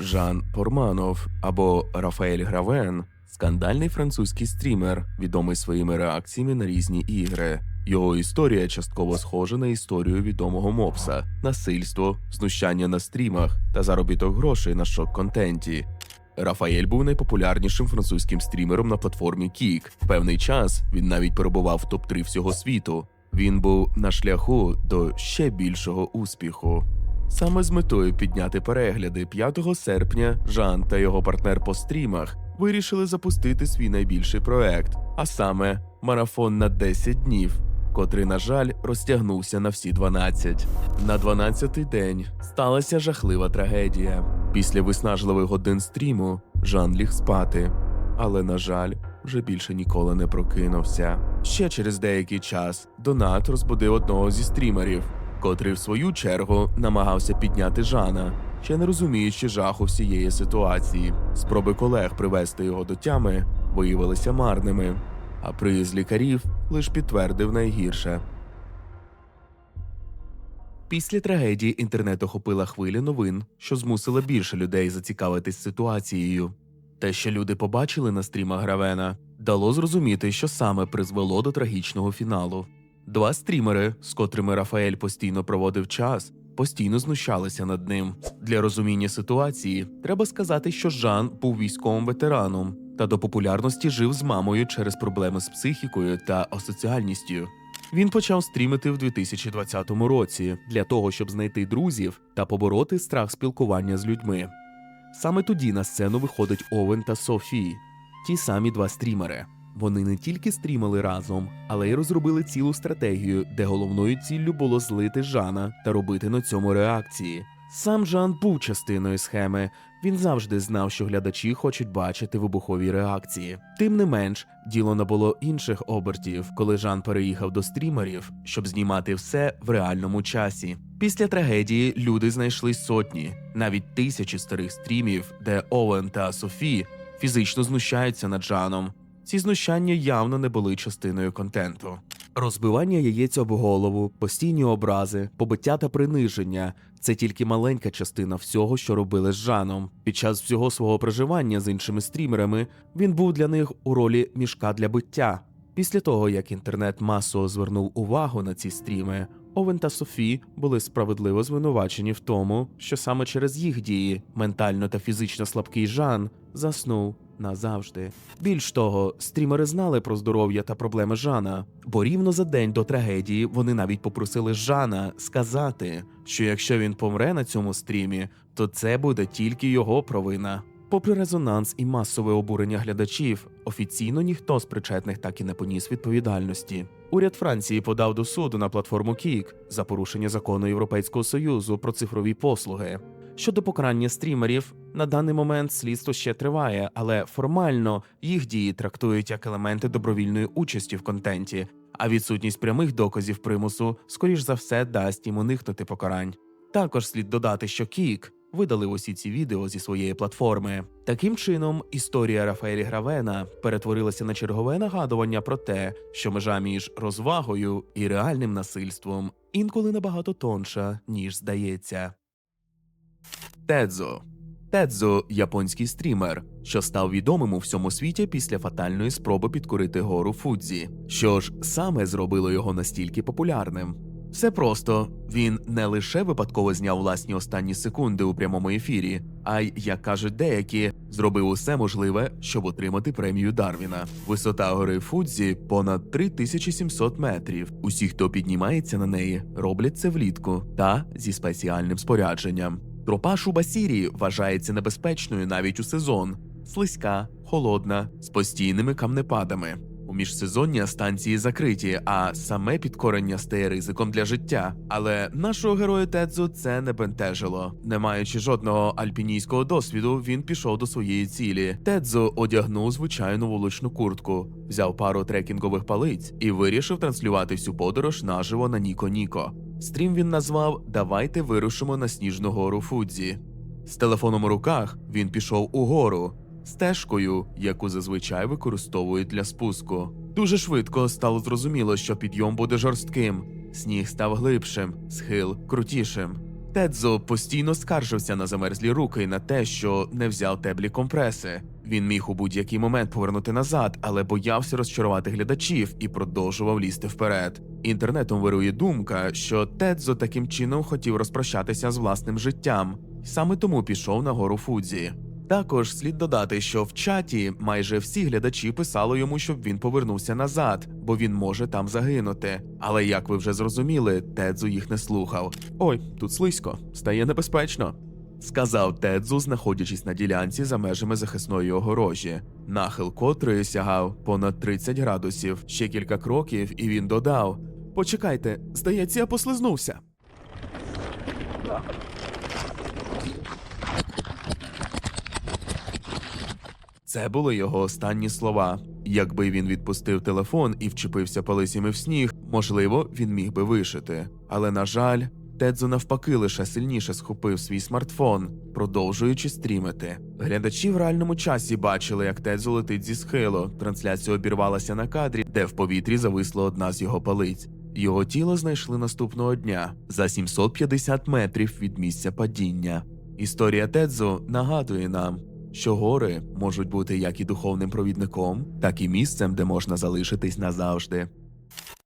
Жан Порманов або Рафаель Гравен скандальний французький стрімер, відомий своїми реакціями на різні ігри. Його історія частково схожа на історію відомого мопса, насильство, знущання на стрімах та заробіток грошей на шок-контенті. Рафаель був найпопулярнішим французьким стрімером на платформі Kik. В певний час він навіть перебував в топ-3 всього світу. Він був на шляху до ще більшого успіху. Саме з метою підняти перегляди 5 серпня Жан та його партнер по стрімах вирішили запустити свій найбільший проект, а саме марафон на 10 днів, котрий, на жаль, розтягнувся на всі 12. На 12-й день сталася жахлива трагедія. Після виснажливих годин стріму Жан ліг спати, але, на жаль, вже більше ніколи не прокинувся. Ще через деякий час Донат розбудив одного зі стрімерів, котрий в свою чергу намагався підняти Жана, ще не розуміючи жаху всієї ситуації. Спроби колег привести його до тями виявилися марними, а приїзд лікарів лише підтвердив найгірше. Після трагедії інтернет охопила хвиля новин, що змусила більше людей зацікавитись ситуацією. Те, що люди побачили на стрімах Гравена, дало зрозуміти, що саме призвело до трагічного фіналу. Два стрімери, з котрими Рафаель постійно проводив час, постійно знущалися над ним. Для розуміння ситуації треба сказати, що Жан був військовим ветераном та до популярності жив з мамою через проблеми з психікою та асоціальністю. Він почав стрімити в 2020 році для того, щоб знайти друзів та побороти страх спілкування з людьми. Саме тоді на сцену виходить Овен та Софі, ті самі два стрімери. Вони не тільки стрімили разом, але й розробили цілу стратегію, де головною ціллю було злити Жана та робити на цьому реакції. Сам Жан був частиною схеми. Він завжди знав, що глядачі хочуть бачити вибухові реакції. Тим не менш, діло набуло інших обертів, коли Жан переїхав до стрімерів, щоб знімати все в реальному часі. Після трагедії люди знайшли сотні, навіть тисячі старих стрімів, де Овен та Софі фізично знущаються над Жаном. Ці знущання явно не були частиною контенту. Розбивання яєць об голову, постійні образи, побиття та приниження це тільки маленька частина всього, що робили з Жаном. Під час всього свого проживання з іншими стрімерами він був для них у ролі мішка для биття. Після того, як інтернет масово звернув увагу на ці стріми, Овен та Софі були справедливо звинувачені в тому, що саме через їх дії ментально та фізично слабкий Жан заснув назавжди. Більш того, стрімери знали про здоров'я та проблеми Жана, бо рівно за день до трагедії вони навіть попросили Жана сказати, що якщо він помре на цьому стрімі, то це буде тільки його провина. Попри резонанс і масове обурення глядачів, офіційно ніхто з причетних так і не поніс відповідальності. Уряд Франції подав до суду на платформу Кік за порушення закону Європейського союзу про цифрові послуги. Щодо покарання стрімерів, на даний момент слідство ще триває, але формально їх дії трактують як елементи добровільної участі в контенті, а відсутність прямих доказів примусу, скоріш за все, дасть їм уникнути покарань. Також слід додати, що Кік видалив усі ці відео зі своєї платформи. Таким чином, історія Рафаелі Гравена перетворилася на чергове нагадування про те, що межа між розвагою і реальним насильством інколи набагато тонша, ніж здається. Тедзо Тедзо японський стрімер, що став відомим у всьому світі після фатальної спроби підкорити гору Фудзі. Що ж саме зробило його настільки популярним? Все просто він не лише випадково зняв власні останні секунди у прямому ефірі, а й, як кажуть деякі, зробив усе можливе, щоб отримати премію Дарвіна. Висота гори Фудзі понад 3700 метрів. Усі, хто піднімається на неї, роблять це влітку та зі спеціальним спорядженням. Тропа Шубасірі вважається небезпечною навіть у сезон, слизька, холодна, з постійними камнепадами. У міжсезоння станції закриті, а саме підкорення стає ризиком для життя. Але нашого героя Тедзу це не бентежило. Не маючи жодного альпінійського досвіду, він пішов до своєї цілі. Тедзо одягнув звичайну вуличну куртку, взяв пару трекінгових палиць і вирішив транслювати всю подорож наживо на Ніко Ніко. Стрім він назвав Давайте вирушимо на сніжну гору Фудзі. З телефоном у руках він пішов угору стежкою, яку зазвичай використовують для спуску. Дуже швидко стало зрозуміло, що підйом буде жорстким. Сніг став глибшим, схил крутішим. Тедзо постійно скаржився на замерзлі руки і на те, що не взяв теплі компреси. Він міг у будь-який момент повернути назад, але боявся розчарувати глядачів і продовжував лізти вперед. Інтернетом вирує думка, що Тедзо таким чином хотів розпрощатися з власним життям, саме тому пішов на гору Фудзі. Також слід додати, що в чаті майже всі глядачі писали йому, щоб він повернувся назад, бо він може там загинути. Але як ви вже зрозуміли, Тедзу їх не слухав. Ой, тут слизько, стає небезпечно. Сказав Тедзу, знаходячись на ділянці за межами захисної огорожі, нахил котрої сягав понад 30 градусів. Ще кілька кроків, і він додав: Почекайте, здається, я послизнувся. Це були його останні слова. Якби він відпустив телефон і вчепився палицями в сніг, можливо, він міг би вишити. Але на жаль, Тедзо навпаки лише сильніше схопив свій смартфон, продовжуючи стрімити. Глядачі в реальному часі бачили, як Тедзо летить зі схилу. Трансляція обірвалася на кадрі, де в повітрі зависла одна з його палиць. Його тіло знайшли наступного дня за 750 метрів від місця падіння. Історія Тедзо нагадує нам, що гори можуть бути як і духовним провідником, так і місцем, де можна залишитись назавжди.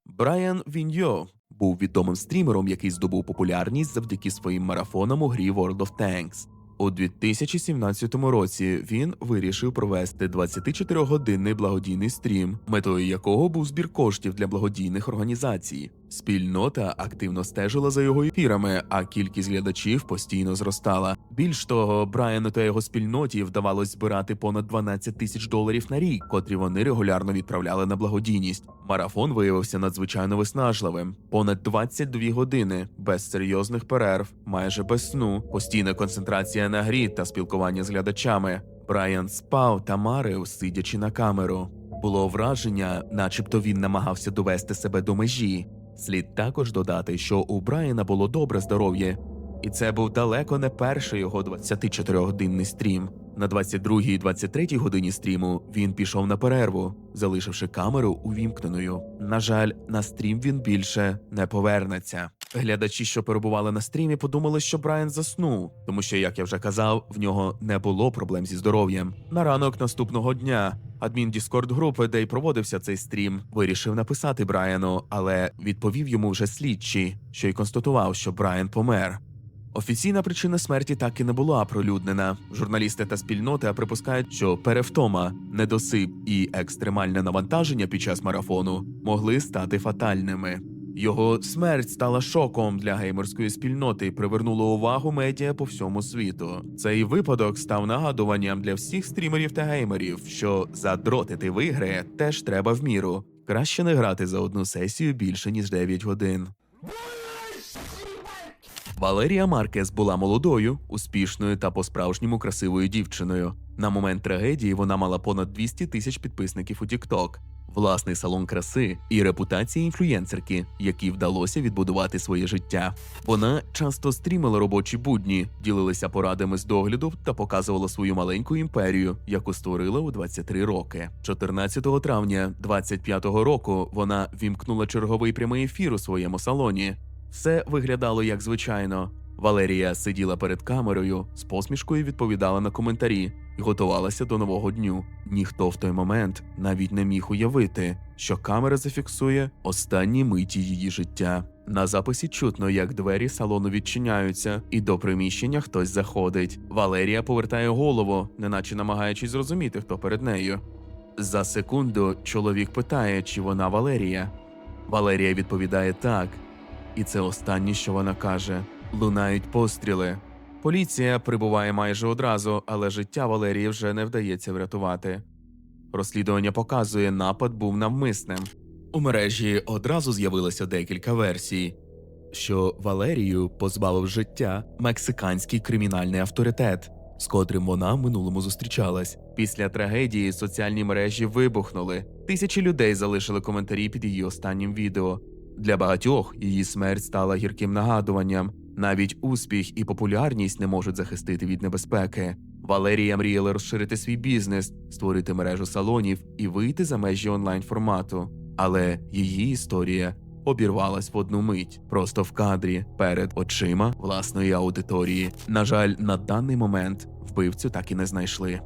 Брайан Віньо був відомим стрімером, який здобув популярність завдяки своїм марафонам у грі World of Tanks. У 2017 році він вирішив провести 24-годинний благодійний стрім, метою якого був збір коштів для благодійних організацій. Спільнота активно стежила за його ефірами, а кількість глядачів постійно зростала. Більш того, Брайану та його спільноті вдавалось збирати понад 12 тисяч доларів на рік, котрі вони регулярно відправляли на благодійність. Марафон виявився надзвичайно виснажливим: понад 22 години без серйозних перерв, майже без сну, постійна концентрація на грі та спілкування з глядачами. Брайан спав та марив, сидячи на камеру. Було враження, начебто він намагався довести себе до межі. Слід також додати, що у Брайана було добре здоров'я, і це був далеко не перший його 24-годинний стрім. На 22-й і 23-й годині стріму він пішов на перерву, залишивши камеру увімкненою. На жаль, на стрім він більше не повернеться. Глядачі, що перебували на стрімі, подумали, що Брайан заснув, тому що, як я вже казав, в нього не було проблем зі здоров'ям. На ранок наступного дня адмін Діскорд групи, де й проводився цей стрім, вирішив написати Брайану, але відповів йому вже слідчий, що й констатував, що Брайан помер. Офіційна причина смерті так і не була оприлюднена. Журналісти та спільнота припускають, що перевтома, недосип і екстремальне навантаження під час марафону могли стати фатальними. Його смерть стала шоком для геймерської спільноти і привернула увагу медіа по всьому світу. Цей випадок став нагадуванням для всіх стрімерів та геймерів, що задротити в ігри теж треба в міру. Краще не грати за одну сесію більше ніж 9 годин. Валерія Маркес була молодою, успішною та по-справжньому красивою дівчиною. На момент трагедії вона мала понад 200 тисяч підписників у TikTok, власний салон краси і репутація інфлюєнсерки, якій вдалося відбудувати своє життя. Вона часто стрімила робочі будні, ділилася порадами з догляду та показувала свою маленьку імперію, яку створила у 23 роки. 14 травня 25-го року вона вімкнула черговий прямий ефір у своєму салоні. Все виглядало як звичайно. Валерія сиділа перед камерою, з посмішкою відповідала на коментарі і готувалася до нового дню. Ніхто в той момент навіть не міг уявити, що камера зафіксує останні миті її життя. На записі чутно, як двері салону відчиняються, і до приміщення хтось заходить. Валерія повертає голову, неначе намагаючись зрозуміти, хто перед нею. За секунду чоловік питає, чи вона Валерія. Валерія відповідає так. І це останнє, що вона каже: лунають постріли. Поліція прибуває майже одразу, але життя Валерії вже не вдається врятувати. Розслідування показує, напад був навмисним. У мережі одразу з'явилося декілька версій, що Валерію позбавив життя мексиканський кримінальний авторитет, з котрим вона в минулому зустрічалась. Після трагедії соціальні мережі вибухнули. Тисячі людей залишили коментарі під її останнім відео. Для багатьох її смерть стала гірким нагадуванням. Навіть успіх і популярність не можуть захистити від небезпеки. Валерія мріяла розширити свій бізнес, створити мережу салонів і вийти за межі онлайн формату. Але її історія обірвалась в одну мить, просто в кадрі перед очима власної аудиторії. На жаль, на даний момент вбивцю так і не знайшли.